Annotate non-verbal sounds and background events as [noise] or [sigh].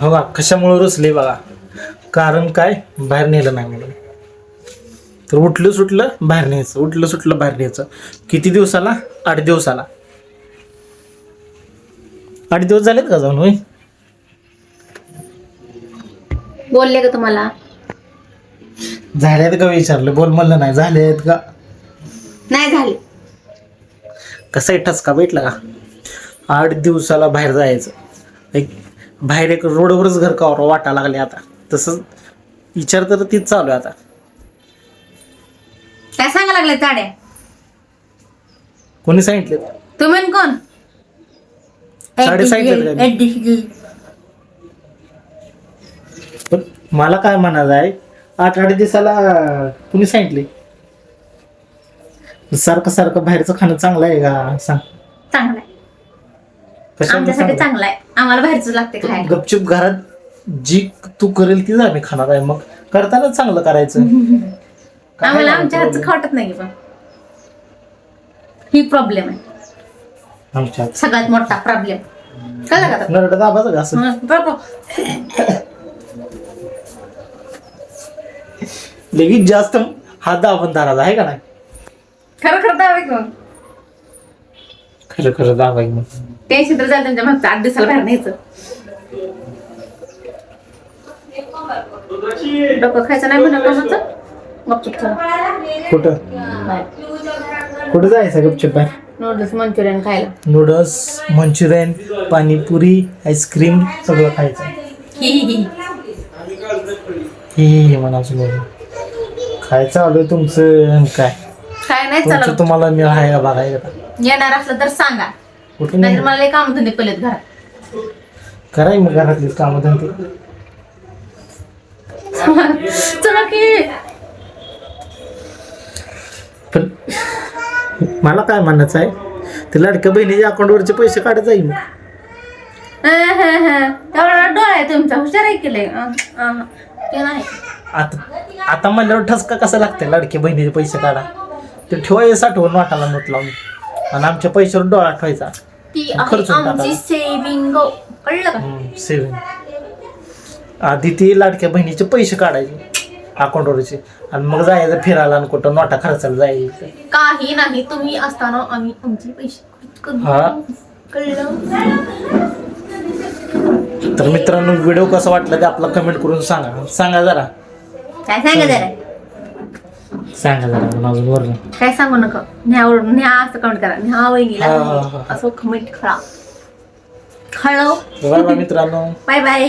हो बा कशामुळे रुसले बघा? कारण काय? बाहेर नेलं नाही म्हणून. तर उठलं सुटलं बाहेर न्यायचं. उठलं सुटलं बाहेर न्यायचं. किती दिवसाला? आठ दिवसाला. आठ दिवस झालेत का जाऊन होय? बोलले का तुम्हाला? झालेत का विचारलं? बोल म्हणलं नाही. झालेत का? नाही झाले. कसा आहे ठसका भेटला का? आठ दिवसाला बाहेर जायचं. एक बाहेर एक रोडवरच घर का वाटा लागले आता. तसंच विचार तर तीच चालू आहे आता. काय सांगा लागले चाड्या कोणी सांगितले तुम्ही आणि कोण? साडे सांगितलं का? पण मला काय म्हणायचं आहे आठ आठ दिवसाला कुणी सांगितले? सारखं सारखं बाहेरचं खाणं चांगलं आहे का? सांग. चांगला आहे. आमच्यासाठी चांगलं? आहे आम्हाला बाहेरच लागते खायला. गपचूप घरात जी तू करेल तीच आम्ही खाणार आहे. मग करताना चांगलं करायचं. [laughs] काय आम्हाला आमच्या हातचं problem. खावटत नाही पण. ही प्रॉब्लेम आहे. आमच्या हात. सगळ्यात मोठा प्रॉब्लेम कळलं का आता? नरड दाबाचं का असं. हं, बरोबर [laughs] लगेच जास्त हात दाबून दाराचा आहे का नाही? खरं खरं दावे खरं खरं दाबाय मग. टेन्शन तर झालं त्यांच्या मागचं. आठ दिवसाला बाहेर न्यायचं. डोकं खायचं नाही म्हणा कोणाचं? गपचूप चला. कुठं? कुठं जायचं गपचूप बाहेर? नूडल्स मंचुरियन खायला. Noodles manchurian panipuri ice cream सगळं खायचं. ही ही ही. हे हे हे बघ खायचं आलोय तुमचं आणि काय? काय नाही तुमचं चला तुम्हाला मिळ आहे का बघायला? येणार असलं तर सांगा. कुठून नाहीतर मला काम धंदे घरात. कराय मग घरातली कामं धंदे चला की. पण मला काय म्हणायचं आहे? ते लाडक्या बहिणीच्या अकाउंटवरचे पैसे काढत जाईल हं, हं, हं. एवढा डोळा आहे तुमचा हुशार आहे ते नाही. आता आता म्हणल्यावर ठसका कसा लागते लाडक्या बहिणीचे पैसे काढा. ते ठेवायचं साठवून वाटाला नोट लावून. आणि आमच्या पैशावर डोळा ठेवायचा ती खर्च आहे होता आमची आता. सेविंग कळलं का? सेविंग आधी ती लाडक्या बहिणीचे पैसे काढायचे अकाउंटवरचे. आणि मग जायचं फिरायला आणि कुठं नोटा खर्चाला जायचं. काही नाही तुम्ही असताना आम्ही आमचे पैसे खर्च करू. हा. कळलं? तर मित्रांनो व्हिडिओ कसा वाटला ते आपला कमेंट करून सांगा. सांगा जरा. काय सांगा जरा? सांगा जरा म्हणून अजून वरून काय सांगू नका. न्यावरून न्या असं कमेंट करा. न्या वहिनीला. हा, हा, हा. असं कमेंट करा. हॅलो बाय बाय मित्रांनो. Bye bye